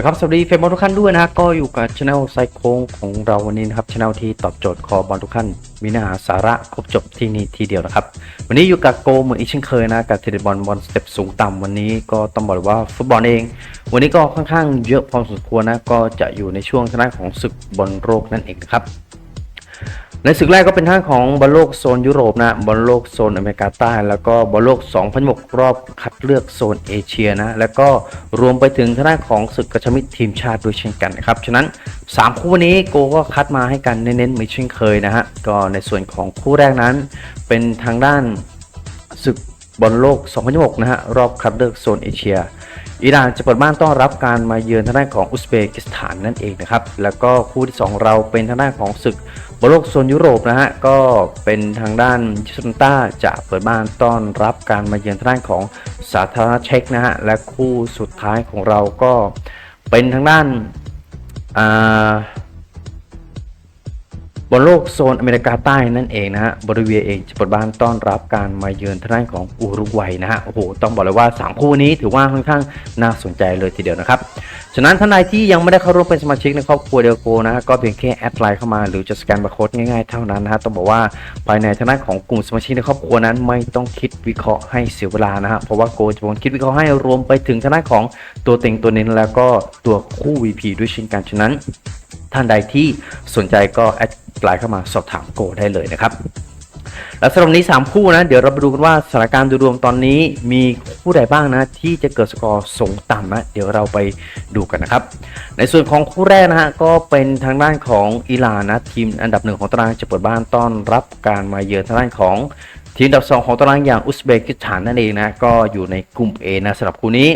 ดีครับสวัสดีเฟนบอลทุกท่านด้วยนะฮะก็อยู่กับช anel ไซโค้งของเราวันนี้นะครับช anel ที่ตอบโจทย์คอบอลทุกท่านมีเนื้อหาสาระครบจบที่นี่ทีเดียวนะครับ วันนี้อยู่กับโกเหมือนอีกเช่นเคยนะกับเทเลบอลบอลสเต็ปสูงต่ำวันนี้ก็ต้องบอกเลยว่าฟุตบอลเอง วันนี้ก็ค่อนข้างเยอะพอสมควรนะก็จะอยู่ในช่วงชนะของศึกบอลโลกนั่นเองนะครับ ในศึกแรกก็เป็นทางของบอลโลกโซนยุโรปนะบอลโลกโซนอเมริกาใต้แล้วก็บอลโลก2006รอบคัดเลือกโซนเอเชียนะแล้วก็รวมไปถึงทางด้านของศึกกระชมิตรทีมชาติด้วยเช่นกันนะครับฉะนั้น 3 คู่วันนี้โกก็คัดมาให้กันเน้นๆเหมือนเช่นเคยนะฮะก็ในส่วนของคู่แรกนั้น เป็นทางด้านศึกบอลโลก2026นะฮะรอบคัดเลือกโซนเอเชีย อิหร่านจะเปิดบ้านต้อนรับการมาเยือนทางด้านของอุซเบกิสถานนั่นเองนะครับ แล้วก็คู่ที่ 2 เราเป็นทางด้านของศึกบอลโลกโซนยุโรปนะฮะ ก็เป็นทางด้านยิสตันต้าจะเปิดบ้านต้อนรับการมาเยือนทางด้านของสาธารณรัฐเช็กนะฮะ และคู่สุดท้ายของเราก็เป็นทางด้านอ่า บอลโลกโซนอเมริกาใต้นั่นเองนะฮะบริเวียเองจะเปิดบ้านต้อนรับการมาเยือนทางด้านของอุรุกวัยนะฮะโอ้โหต้องบอกเลยว่า 3 คู่นี้ถือว่าค่อนข้างน่าสนใจเลยทีเดียวนะครับฉะนั้นท่านใดที่ยังไม่ได้เข้าร่วมเป็นสมาชิกในครอบครัวเดียวโกนะฮะก็เพียงแค่แอดไลน์เข้ามาหรือจะสแกนบาร์โค้ดง่ายๆเท่านั้นนะฮะต้องบอกว่าภายในทางด้านของกลุ่มสมาชิกในครอบครัวนั้น ไม่ต้องคิดวิเคราะห์ให้เสียเวลานะฮะเพราะว่าโกจะเป็นคนคิดวิเคราะห์ให้รวมไปถึงทางด้านของตัวเต็งตัวเน้นแล้วก็ตัวคู่ VP ด้วยเช่นกันฉะนั้น ท่านใดที่สนใจก็แอดไลน์เข้ามาสอบถามโกได้เลยนะครับ แล้วสำหรับนี้ 3 คู่นะ เดี๋ยวเราไปดูกันว่าสถานการณ์โดยรวมตอนนี้มีคู่ใดบ้างนะ ที่จะเกิดสกอร์สูงต่ำนะ เดี๋ยวเราไปดูกันนะครับ ในส่วนของคู่แรกนะฮะก็เป็นทางด้านของอิหร่านนะทีมอันดับหนึ่งของตารางจะเปิดบ้านต้อนรับการมาเยือนทางด้านของทีมอันดับสองของตารางอย่างอุซเบกิสถานนั่นเองนะ ก็อยู่ในกลุ่ม A นะสำหรับคู่นี้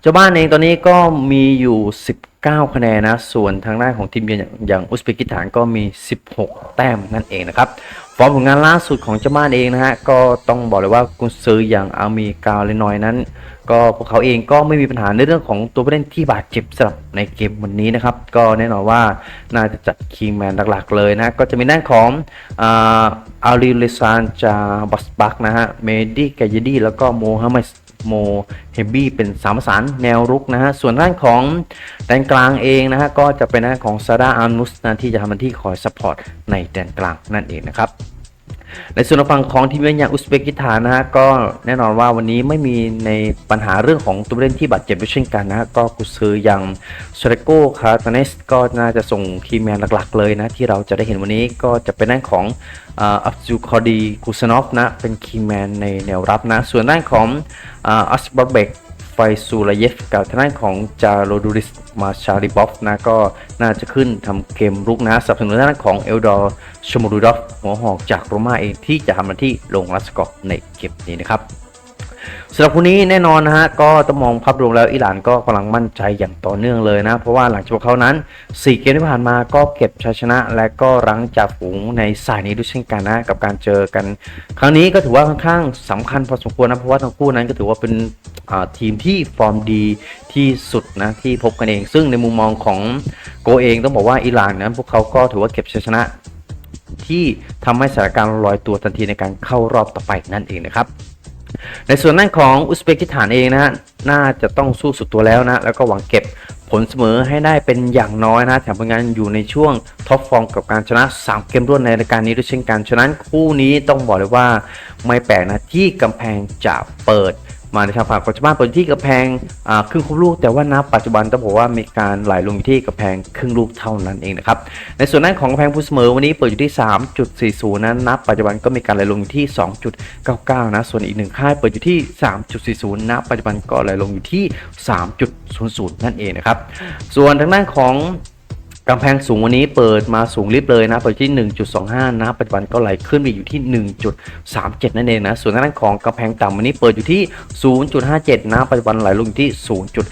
เจ้าบ้านเองตอนนี้ก็มีอยู่ 19 คะแนนนะ ส่วนทางด้านของทีมเยือนอย่างอย่างอุซเบกิสถานก็มี 16 แต้มนั่นเองนะครับ ฟอร์มผลงานล่าสุดของเจ้าบ้านเองนะฮะ ก็ต้องบอกเลยว่ากุนซืออย่างอามีกาเลนอยนั้น ก็พวกเขาเองก็ไม่มีปัญหาในเรื่องของตัวผู้เล่นที่บาดเจ็บสำหรับในเกมวันนี้นะครับ ก็แน่นอนว่าน่าจะจัดคีย์แมนหลักๆเลยนะ ก็จะมีด้านของอาอาลีเลซานจาบัสบักนะฮะ เมดี้กายดีแล้วก็โมฮัมหมัด โมเฮบบี้เป็นสามสารแนวรุกนะฮะ ส่วนด้านของแดนกลางเองนะฮะ ก็จะเป็นด้านของซาร่าอานุสนะที่จะทำหน้าที่คอยซัพพอร์ตในแดนกลางนั่นเองนะครับ ในส่วนฝั่งของทีมเยือนอย่างอุซเบกิสถานนะฮะก็แน่นอนว่าวันนี้ไม่มีในปัญหาเรื่องของตัวเล่นที่บาดเจ็บด้วยเช่นกันนะฮะก็กุซืออย่างเชเรโกคาร์ตาเนสก็น่าจะส่งคีแมนหลักๆเลยนะ ที่เราจะได้เห็นวันนี้ก็จะเป็นด้านของอัฟจูคอดีกุสนอฟนะเป็นคีแมนในแนวรับนะ ส่วนด้านของอัสบาเบก ไฟซูลาเยฟกับทางด้านของจาโรดูริสมาชาริบอฟนะก็น่าจะขึ้นทำเกมรุกนะสับสนุนทางด้านของเอลดอร์ชมูรูดอฟหัวหอกจากโรม่าเองที่จะทำหน้าที่ลงรัสกอร์ในเกมนี้นะครับสำหรับคู่นี้แน่นอนนะฮะก็ต้องมองภาพรวมแล้วอิหร่านก็กำลังมั่นใจอย่างต่อเนื่องเลยนะ เพราะว่าหลังจากพวกเขานั้น 4 เกมที่ผ่านมาก็เก็บชัยชนะ และก็รั้งจากฝูงในสายนี้ด้วยเช่นกันนะกับการเจอกัน ครั้งนี้ก็ถือว่าค่อนข้างสำคัญพอสมควรนะเพราะว่าทั้งคู่นั้นก็ถือว่าเป็น ทีมที่ฟอร์มดีที่สุดนะที่พบกันเอง ซึ่งในมุมมองของโกเองต้องบอกว่าอิหร่านนั้นพวกเขาก็ถือว่าเก็บชัยชนะ ที่ทำให้สถานการณ์ลอยตัวทันทีในการเข้ารอบต่อไปนั่นเองนะครับ ในส่วนด้นของอุซเบกิสถานเองนะฮะน่าจะต้องสู้สุดตัวแล้วนะ แล้วก็หวังเก็บผลเสมอให้ได้เป็นอย่างน้อยนะแถมผลงานอยู่ในช่วงท็อปฟอร์มกับการชนะ 3 เกมรวดในรายการนี้ด้วยเช่นกัน ฉะนั้นคู่นี้ต้องบอกเลยว่าไม่แปลกนะที่กำแพงจะเปิด มาในทางฝั่งปัจจุบันเปิดที่กำแพงครึ่งคูลูก แต่ว่านับปัจจุบันต้องบอกว่ามีการไหลลงอยู่ที่กำแพงครึ่งลูกเท่านั้นเองนะครับในส่วนด้นของกำแพงผู้เสมอวันนี้เปิดอยู่ที่ 3.40นั้นนับปัจจุบันก็มีการไหลลงอยู่ที่ 2.99 นะส่วนอีกหนึ่งค่ายเปิดอยู่ที่ 3.40นะปัจจุบันก็ไหลลงอยู่ที่ 3.00 นั่นเองนะครับส่วนทางด้านของ กำแพงสูงวันนี้เปิดมาสูงลิบเลยนะเปิดที่ 1.25 นะ ปัจจุบันก็ไหลขึ้นไปอยู่ที่ 1.37 นั่นเองนะ ส่วนด้านของกำแพงต่ำวันนี้เปิดอยู่ที่ 0.57 นะ ปัจจุบันไหลลงอยู่ที่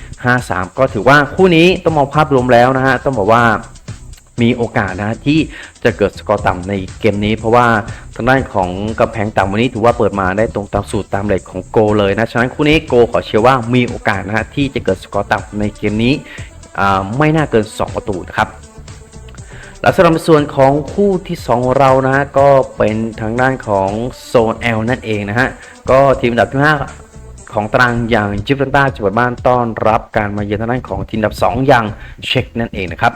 0.53 ก็ถือว่าคู่นี้ต้องมองภาพรวมแล้วนะฮะ ต้องบอกว่ามีโอกาสนะที่จะเกิดสกอร์ต่ำในเกมนี้ เพราะว่าทางด้านของกำแพงต่ำวันนี้ถือว่าเปิดมาได้ตรงตามสูตรตามเลทของโกเลยนะ ฉะนั้นคู่นี้โกขอเชื่อว่ามีโอกาสนะฮะที่จะเกิดสกอร์ต่ำในเกมนี้ไม่น่าเกิน 2 ประตูนะครับ และสำหรับส่วนของคู่ที่2ของเรานะฮะก็เป็นทางด้านของโซน L นั่นเองนะฮะก็ทีมอันดับที่5ของตารางอย่างจิบตันต้าจะเปิดบ้านต้อนรับการมาเยือนทางด้านของทีมอันดับ 2 อย่างเช็คนั่นเองนะครับ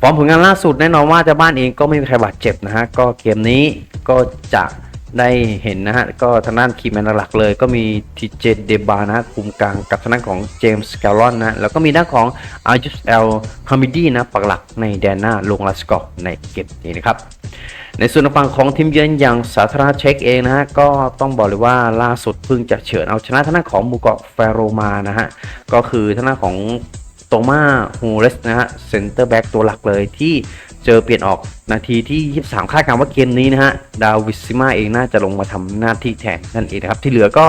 ฟอร์มผลงานล่าสุดแน่นอนว่าเจ้าบ้านเองก็ไม่มีใครบาดเจ็บนะฮะก็เกมนี้ก็จะ ได้เห็นนะฮะ ก็ทางด้านคีย์แมนหลักเลย ก็มีทีเจเดบานะคุมกลางกับทางด้านของเจมส์แกลลอนนะ แล้วก็มีด้านของอายุสเอลฮามิดีนะปักหลักในแดนหน้าลงลาสกอร์ในเกมนี้นะครับในส่วนฝั่งของทีมเยือนอย่างสาธารณเช็กเองนะฮะก็ต้องบอกเลยว่าล่าสุดเพิ่งจะเฉือนเอาชนะทางด้านของมูเกาะแฟโรมานะฮะก็คือทางด้านของ มาฮูเรสนะฮะเซนเตอร์แบ็กตัวหลักเลยที่เจอเปลี่ยนออกนาทีที่ 23 คาดการณ์ว่าเกมนี้นะฮะดาวิสซิมาเองน่าจะลงมาทำหน้าที่แทนนั่นเองนะครับ ที่เหลือก็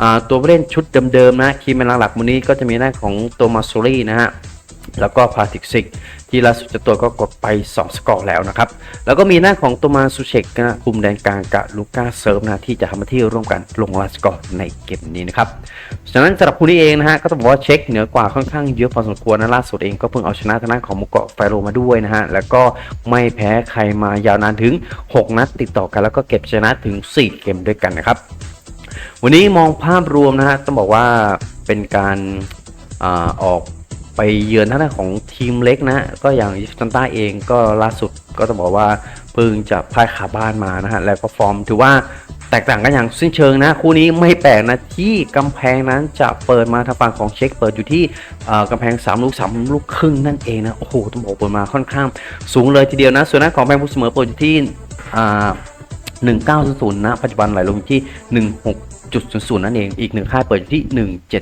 อตัวผู้เล่นชุดเดิมๆนะคีย์แมนหลักๆวันนี้ก็จะมีหน้าของโตมาโซรี่นะฮะ แล้วก็พาติกซิกที่ล่าสุดจะตัวก็กดไป 2 สกอร์แล้วนะครับ แล้วก็มีหน้าของโตมาซูเชกนะคุมแดนกลางกับลูก้าเซิร์ฟนะที่จะทำหน้าที่ร่วมกันลงลาสกอร์ในเกมนี้นะครับฉะนั้นสำหรับคู่นี้เองนะฮะก็ต้องบอกว่าเช็คเหนือกว่าค่อนข้างเยอะพอสมควรนะล่าสุดเองก็เพิ่งเอาชนะทางด้านของมุกเกาะไฟโรมาด้วยนะฮะแล้วก็ไม่แพ้ใครมายาวนานถึง 6 นัดติดต่อกัน แล้วก็เก็บชนะถึง 4 เกมด้วยกันนะครับวันนี้มองภาพรวมนะฮะต้องบอกว่าเป็นการอาออก ไปเยือนทางด้าของทีมเล็กนะ ก็อย่างยิสตันต้าเองก็ล่าสุดก็ต้องบอกว่าเพิ่งจะพ่ายขาบ้านมานะฮะแล้วก็ฟอร์มถือว่าแตกต่างกันอย่างสิ้นเชิงนะ คู่นี้ไม่แปลกนะที่กำแพงนั้นจะเปิดมาทางฝั่งของเช็คเปิดอยู่ที่กำแพง 3 ลูก 3 ลูกครึ่งนั่นเองนะ โอ้โหต้องบอกเปิดมาค่อนข้างสูงเลยทีเดียวนะ ส่วนหน้าของแบงผู้เสมอเปิดอยู่ที่1900นะปัจจุบันไหลลงที่ 16 1.00 นั่นเอง อีกหนึ่งค่ายเปิดอยู่ที่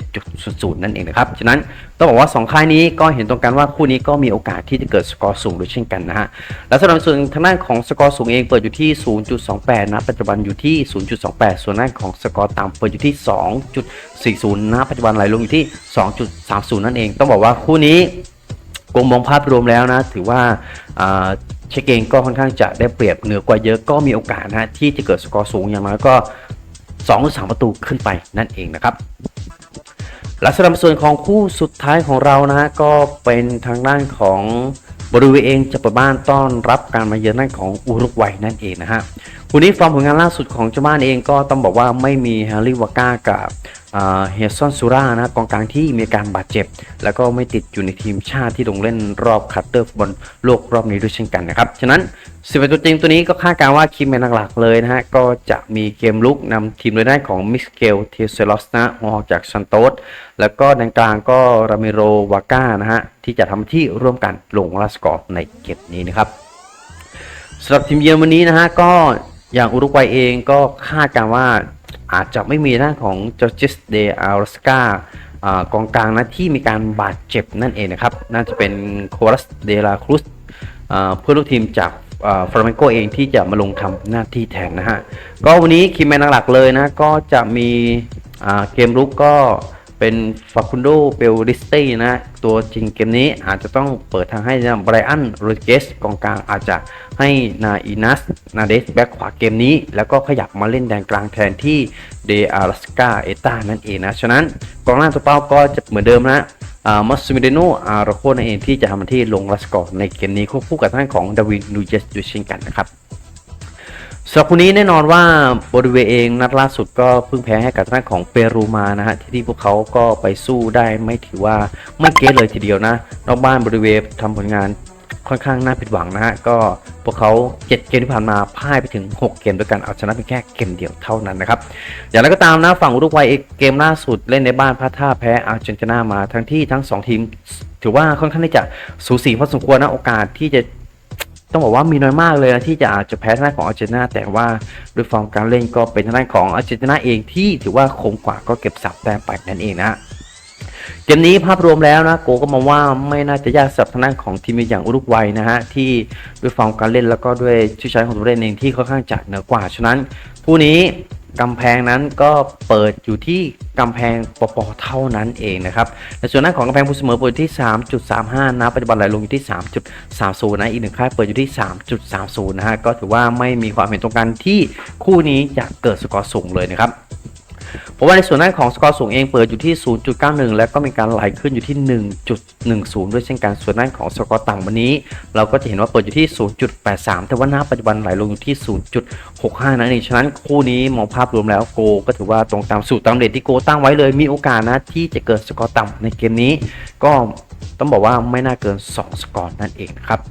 17.00 นั่นเองนะครับ ฉะนั้นต้องบอกว่า 2 ค่ายนี้ก็เห็นตรงกันว่าคู่นี้ก็มีโอกาสที่จะเกิดสกอร์สูงด้วยเช่นกันนะฮะ แล้วสำหรับส่วนทางด้านของสกอร์สูงเองเปิดอยู่ที่ 0.28 นะ ปัจจุบันอยู่ที่ 0.28 ส่วนด้านของสกอร์ต่ำเปิดอยู่ที่ 2.40 นะ ปัจจุบันไหลลงอยู่ที่ 2.30 นั่นเอง ต้องบอกว่าคู่นี้กงมองภาพรวมแล้วนะ ถือว่าอ่าเช็คเองก็ค่อนข้างจะได้เปรียบเหนือกว่าเยอะก็มีโอกาสนะที่จะเกิดสกอร์สูงอย่างน้อยก็ 2หรือ3ประตูขึ้นไปนั่นเองนะครับและสำหรับส่วนของคู่สุดท้ายของเรานะฮะก็เป็นทางด้านของบริเวณเองจะเปิดบ้านต้อนรับการมาเยือนนั่นของอุรุกวัยนั่นเองนะฮะ คู่นี้ฟอร์มผลงานล่าสุดของเจ้าบ้านเองก็ต้องบอกว่าไม่มีแฮร์รี่วาก้ากับเฮซอนซูรานะกองกลางที่มีการบาดเจ็บ แล้วก็ไม่ติดอยู่ในทีมชาติที่ลงเล่นรอบคัตเตอร์ฟุตบอลโลกรอบนี้ด้วยเช่นกันนะครับ ฉะนั้นสิบเอ็ดตัวจริงตัวนี้ก็คาดการว่าคีมแมนหลักๆเลยนะฮะ ก็จะมีเกมลุกนำทีมโดยได้ของมิสเกลเทเซลอสนะหัวหอกจากซันโตสแล้วก็ด้านกลางก็รามิโรวาก้านะฮะ ที่จะทำที่ร่วมกันลงลาสกอร์ในเกมนี้นะครับสำหรับทีมเยือนวันนี้นะฮะก็ อย่างอุรุกวัยเองก็คาดการว่าอาจจะไม่มีหน้านของจอร์จิสเดอาร์สกากองกลางนะที่มีการบาดเจ็บนั่นเองนะครับ น่าจะเป็นโครัสเดลาครุสเพื่อนลูกทีมจากฟลาเมนโกเองที่จะมาลงทำหน้าที่แทนนะฮะ ก็วันนี้คิมแมนหลักเลยนะ ก็จะมีเกมลุกก็ เป็นฟาคุนโดเบลริสตี้นะ ตัวจริงเกมนี้อาจจะต้องเปิดทางให้นะไบรอันโรเกสกองกลางอาจจะให้นาอินัสนาเดสแบ็คขวาเกมนี้ แล้วก็ขยับมาเล่นแดนกลางแทนที่เดอารัสกาเอตานั่นเองนะ ฉะนั้นกองหน้าตัวเป้าก็จะเหมือนเดิมนะมัสซิมิเดโนอาร์โคนั่นเองที่จะทำหน้าที่ลงรัสกอร์ในเกมนี้ควบคู่กับท่านของดาวินนูเจสด้วยเช่นกันนะครับ สำหรับคู่นี้แน่นอนว่าบริเวณเองนัดล่าสุดก็เพิ่งแพ้ให้กับทางด้าของเปรูมานะฮะที่ที่พวกเขาก็ไปสู้ได้ไม่ถือว่าไม่เก๊เลยทีเดียวนะนอกบ้านบริเวณทำผลงานค่อนข้างน่าผิดหวังนะฮะก็พวกเขาเจ็ดเกมที่ผ่านมาพ่ายไปถึง 6 เกมด้วยกันเอาชนะเพียงแค่เกมเดียวเท่านั้นนะครับอย่างไรก็ตามนะฝั่งอุรุกวัยเองเกมล่าสุดเล่นในบ้านพลาดท่าแพ้อาร์เจนตินามาทั้งที่ทั้งสองทีม ถือว่าค่อนข้างที่จะสูสีพอสมควรนะโอกาสที่จะ ต้องบอกว่ามีน้อยมากเลยนะที่จะอาจจะแพ้ทางด้านของอาร์เจนตินาแต่ว่าด้วยฟอร์มการเล่นก็เป็นทางด้านของอาร์เจนตินาเองที่ถือว่าคมกว่าก็เก็บสับแต้มไปนั่นเองนะเกมนี้ภาพรวมแล้วนะโกก็มองว่าไม่น่าจะยากสำหรับทางด้านของทีมอย่างอุรุกวัยนะฮะที่ด้วยฟอร์มการเล่นแล้วก็ด้วยชื่อใช้ของตัวเล่นเองที่ค่อนข้างจะเหนือกว่าฉะนั้น ผู้นี้ กำแพงนั้นก็เปิดอยู่ที่กำแพงปปเท่านั้นเองนะครับในส่วนหน้าของกำแพงผู้เสมอเปิดที่ 3.35 นะปัจจุบันไหลลงอยู่ที่ 3.30 นะอีกหนึ่งค่ายเปิดอยู่ที่ 3.30 นะฮะก็ถือว่าไม่มีความเห็นตรงกันที่คู่นี้จะเกิดสกอร์สูงเลยนะครับ เพราะว่าในส่วนด้านของสกอร์สูงเองเปิดอยู่ที่ 0.91 แล้วก็มีการไหลขึ้นอยู่ที่ 1.10 ด้วยเช่นกันส่วนด้านของสกอร์ต่างวันนี้ เราก็จะเห็นว่าเปิดอยู่ที่ 0.83 แต่ว่าณปัจจุบันไหลลงอยู่ที่ 0.65 นั่นเองฉะนั้นคู่นี้มองภาพรวมแล้วโกก็ถือว่าตรงตามสูตรตามเรทที่โกตั้งไว้เลยมีโอกาสนะที่จะเกิดสกอร์ต่ำในเกมนี้ ก็ต้องบอกว่าไม่น่าเกิน 2 สกอร์นั่นเองนะครับ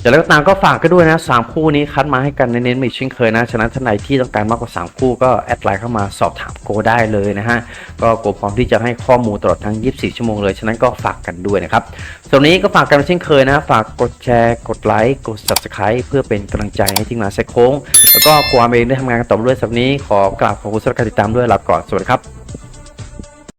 อย่างไรก็ตามก็ฝากกันด้วยนะสามคู่นี้คัดมาให้กันเน้นๆไม่เช่นเคยนะฉะนั้นท่านใดที่ต้องการมากกว่า 3 คู่ก็แอดไลน์เข้ามาสอบถามโกได้เลยนะฮะก็โกพร้อมที่จะให้ข้อมูลตลอดทั้ง 24 ชั่วโมงเลย ฉะนั้นก็ฝากกันด้วยนะครับส่วนนี้ก็ฝากกันเช่นเคยนะ ฝากกดแชร์ กดไลค์กด subscribe เพื่อเป็นกำลังใจให้ทีมงานแซโค้ง แล้วก็โกวามเองได้ทำงานกันต่อไปด้วยสัปดาห์นี้ขอกราบขอบคุณสำหรับการติดตามด้วยลาก่อนสวัสดีครับ